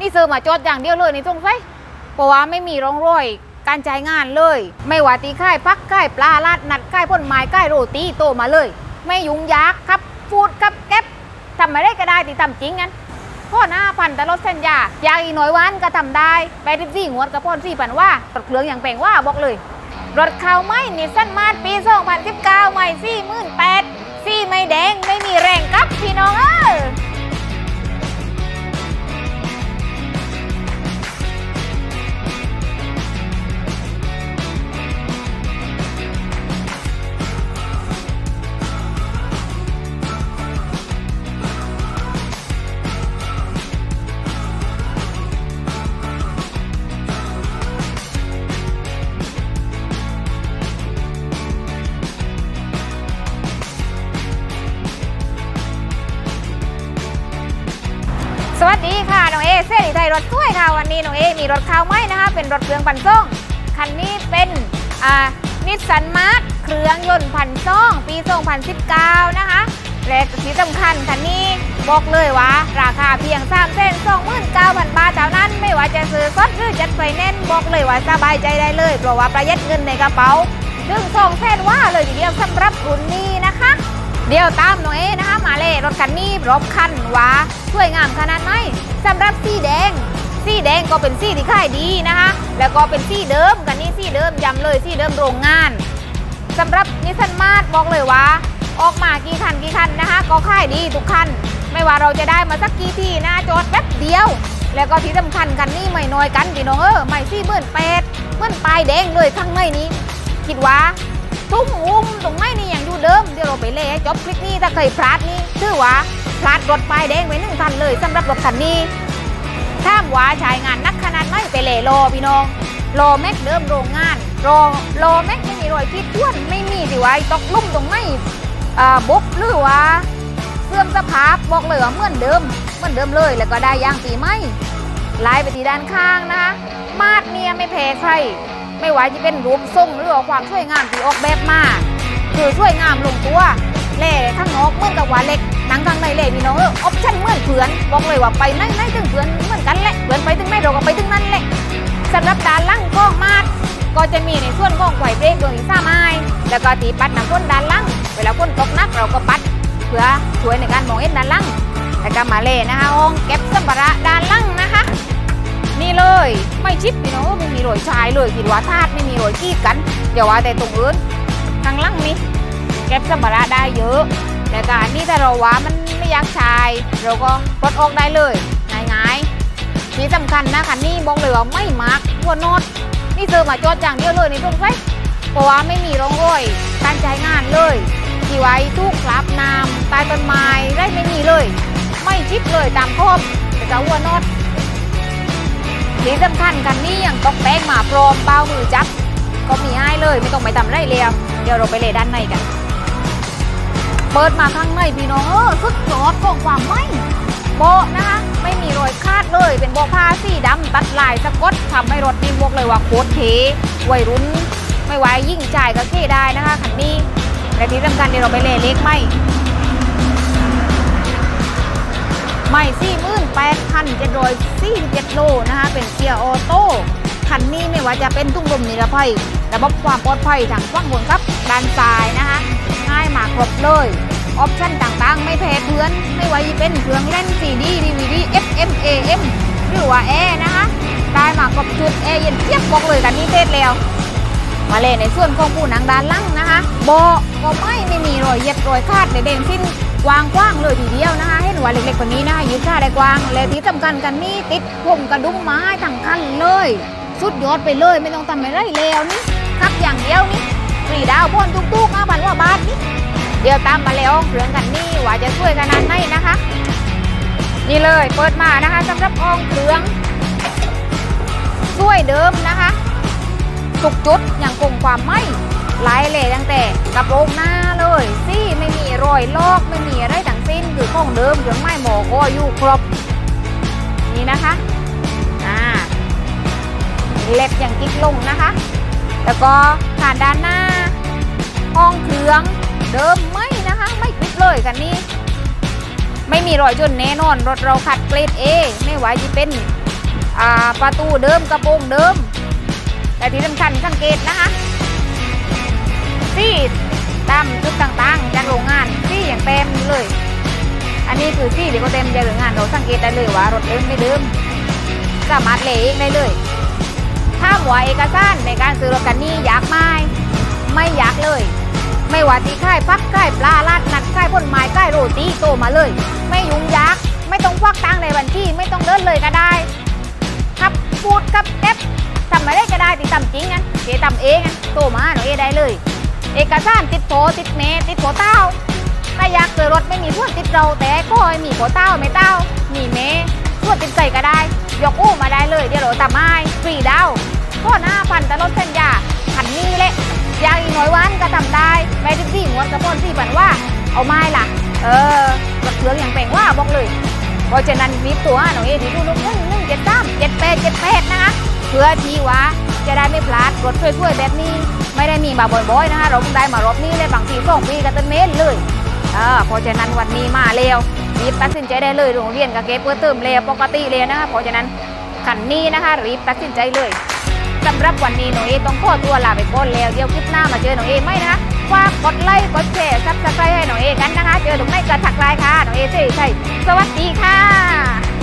นี่ซื้อมาจอดอย่างเดียวเลยนี่สงสัยเพราะว่าไม่มีร่องรอยการจ่ายงานเลย ไม่ว่าตีค่ายพักค่ายปลาลาดนัดค่ายพ่นไม้ค่ายโรตีโตมาเลย ไม่ยุ่งยากครับฟูดครับแก๊ปทำไม่ได้ก็ได้ตีทำจริงงั้นพ่อหน้าพันแต่รถเส้นยายาอีน่อยวันก็ทำได้ไปทิสี่งวดกับพ่อสี่พันว่ารถเครื่องอย่างแปลงว่าบอกเลย รถเขาไม่นิสสันมาดปี2019ใหม่สี่หมื่นแปดสี่ไม่แดงไม่มีแรง เอเซรีไทยรถช่วยค่ะวันนี้น้องเอมีรถข้าวไหมนะคะ เป็นรถเครื่องปันส่งคันนี้เป็นอ่านิสสันมาร์เครื่องยนต์พันส่งปี2019นสิบเก้านะคะและที่สำคัญคันนี้บอกเลยว่า ราคาเพียง3เส้น29,000บาทเท่านั้น ไม่ว่าจะซื้อสดหรือจัดไฟแนนซ์บอกเลยว่าสบายใจได้เลย เพราะว่าประหยัดเงินในกระเป๋าถึงสองเส้นว่าเลยทีเดียวสำหรับรุ่นนี้นะคะ เดี๋ยวตามน้องเอนะคะ มาเลยรถคันนี้รบคันหวาสวยงามขนาดไหน สำหรับสีแดง สีแดงก็เป็นสีที่ขายดีนะคะ แล้วก็เป็นสีเดิมกันนี้สีเดิมย้ำเลยสีเดิมโรงงานสำหรับนิสสันมาร์บอกเลยว่า ออกมากี่คันกี่คันนะคะ ก็ขายดีทุกคัน ไม่ว่าเราจะได้มาสักกี่ทีนะจอดแป๊บเดียว แล้วก็ที่สำคัญคันนี้ไม่น้อยกันพี่น้องเออไม่สี่หมื่นแปดเมื่อนปลายแดงเลยข้างในนี้ คิดว่าทุ่มอุ้มตรงไหนนี่อย่าง เดิมเดี๋ยวเราไปเล่ให้จบคลิปนี้ถ้าเคยพลาดนี่ชื่อว่าพลาดรถป้ายแดงไปหนึ่งคันเลยสำหรับรถคันนี้ถ้ามว่าใช้งานนักขนาดไหนไปเล่รอพี่น้องรอแม็กเดิมโรงงานรอรอแม็กไม่มีรอยขีดข่วนไม่มีสิว่าตกลุ่มตรงไหนอ่บุบหรือว่าเสื่อมสภาพบอกเลยว่าเหมือนเดิมเหมือนเดิมเลยแล้วก็ได้ยางปีไหมไล่ไปที่ด้านข้างนะคะมาดเนี่ยไม่แพ้ใครไม่ว่าจะเป็นรูปทรงหรือว่าความสวยงามที่ออกแบบมาคื อสวยงามลงตัวเล่ข้างนอกเหมือนกับว่าเล็กหนังข้างในเล่พี่น้องเออออปชั่นเหมือนเพื่อนบอกเลยว่าไปไหนไหนถึงเพื่อนเหมือนกันแหละเพื่อนไปถึงไหนเราก็ไปถึงนั้นแหละสำหรับด้านล่างก้องมาดก็จะมีในส่วนของไขว่เบรกโดยสามายแล้วก็ตีปัดน้ำพ่นด้านล่างเวลาพ่นตกนักเราก็ปัด เพื่อช่วยในการมองเห็นด้านล่างแล้วก็มาเล่นะคะองเก็บสัมภาระด้านล่างนะคะนี่เลยไม่ชิปพี่น้องไม่มีรอยชายเลยคิดว่าทาดไม่มีรอยกีดกันอย่าว่าแต่ตรงอื่น ข้างล่างนี่เก็บสัมภาระได้เยอะแต่การนี่ถ้าเราว่ามันไม่อยากชายเราก็ปลดออกได้เลยง่ายๆที่สำคัญนะคันนี้บอกเลยว่าไม่มักหัวโนดนี่เจอมาจอดอย่างเดียวเลยนี่ตรงไฟเพราะว่าไม่มีร่องรอยการใช้งานเลยที่ไว้ทุกคราบน้ำใต้ต้นไม้ได้ไม่มีเลย ไม่ชิปเลยตามครบแต่จะหัวโนดที่สำคัญคันนี้ยังตกแป้งมาพร้อมเป้ามือจับก็มีให้เลยไม่ต้องไปทำไรเลีย เดี๋ยวเราไปเลยด้านในกัน เปิดมาข้างในพี่น้องเออสุดยอดของความไม่โบะนะคะ ไม่มีรอยคาดเลย เป็นโบผ้าสีดำตัดลายสะกดทำให้รถนี่บอกเลยว่าโคตรเทวัยรุ่นไม่ไหวยิ่งจ่ายก็เทได้นะคะคันนี้และที่สำคัญเดี๋ยวเราไปเลยเล็กไม่ไม่สี่หมื่นแปดพันเจ็ดร้อยสี่สิบเจ็ดโลนะคะ เป็นเกียร์ออโต้ คันนี้ไม่ว่าจะเป็นตุ้งลมนิรภัย ระบบความปลอดภัยทางฝั่งบนครับด้านซ้ายนะคะ ง่ายมากครบเลย ออปชั่นต่างๆ ไม่แพ้เพื่อน ไม่ว่าจะเป็นเครื่องเล่น CD DVD FM AM หรือว่าแอร์นะคะได้มาครบชุดแอร์เย็นเทียบบอกเลยกันนี้เทศแล้ว มาเลยในส่วนของผู้หนังด้านล่างนะคะโบก็ไม่ไม่มีรอยเย็บรอยคาดในเด่นสิ้นกว้างกว้างๆเลยทีเดียวนะคะเห็นว่าเล็กๆกว่านี้นะคะยืดค่าได้กว้าง และที่สำคัญกันนี่ติดผมกระดุมไม้ทั้งคันเลย สุดยอดไปเลยไม่ต้องทำอะไรแล้วนี่ขับอย่างเดียวนี่ฟรีดาวพ่นทุกๆมาพันว่าบาทนี่เดี๋ยวตามมาแล้วเครื่องกันนี่ว่าจะช่วยขนาดไหนนะคะ นี่เลยเปิดมานะคะสำหรับองเครื่องช่วยเดิมนะคะทุกจุดอยังคงความไหมหลายเลยตั้งแต่กระโปรงหน้าเลยซี่ไม่มีรอยลอกไม่มีอะไรทั้งสิ้นคือของเดิมเครื่องไม้หมอก็อยู่ครบนี่นะคะ เล็บอย่างกิ๊กลงนะคะ แล้วก็ฐานด้านหน้า ห้องเครื่องเดิมไม่นะคะ ไม่ปิดเลยกันนี้ไม่มีรอยจนแน่นอน รถเราขัดเกรดเอไม่ไหวจะเป็นประตูเดิมกระโปรงเดิม แต่ที่สำคัญสังเกตนะคะซี่ตามจุดต่างๆจากโรงงานซี่อย่างเต็มเลย อันนี้คือซี่ที่เขาเต็มจากโรงงานเราสังเกตได้เลยว่ารถเดิมไม่เดิมสามารถเละเองได้เลย ถ้าหัวเอกสารในการซื้อรถคันนี้อยากไหมไม่อยากเลย ไม่ว่าที่ค่ายพักค่ายปลาลาดนัดค่ายพ่นไม้ค่ายโรตีโตมาเลย ไม่ยุ่งยากไม่ต้องควักตังในบัญชีไม่ต้องเดินเลยก็ได้ขับพูดขับเอฟทำอะไรก็ได้ที่ทำจริงงั้นเจทำเองงั้นโตมาหนูเอได้เลย เอกสารติดโผติดเมติดโผเต้าถ้าอยากซื้อรถไม่มีส่วนติดเราแต่ก็มีโผเต้าไม่เต้ามีเมส่วนติดใส่ก็ได้ ยกอู้มาได้เลยเดี๋ยวเราทำให้ฟรีดาว น์ข้อหน้าพันตลอดเส้นยาพันนี้แหละยากอีกน่อยวันก็ทำได้ไม่ถึงที่หมวดกระปนที่ปันว่า เอาไม้ล่ะ เออกรถเครื่องอย่างแปลงว่าบอกเลยเพราะฉะนั้นรีตัวหน่อยที่ดูลูกหนึ่งหนึ่งเจ็ดสามเจ็ดแปดเจ็ดแปดนะคะเพื่อที่ว่าจะได้ไม่พลาดรถช่วยๆแบบนี้ไม่ได้มีมาบ่อยๆนะคะเราได้มารอบนี้เลยบางทีสองปีกันเต็มเม็ดเลยเออเพราะฉะนั้นวันนี้มาเร็วรีบตัดสินใจได้เลยโรงเรียนกับเก็บเพื่อเติมเร็วปกติเลยนะคะเพราะฉะนั้นขันนี้นะคะรีบตัดสินใจเลย สำหรับวันนี้หนูเอต้องขอตัวลาไปก่อนแล้ว เดี๋ยวคลิปหน้ามาเจอหนูเอไหมนะคะฝากกดไลค์กดแชร์ซับสไครต์ให้หนูเอกันนะคะ เจอตรงไหนก็ถักไลน์ค่ะหนูเอเซ่ใช่สวัสดีค่ะ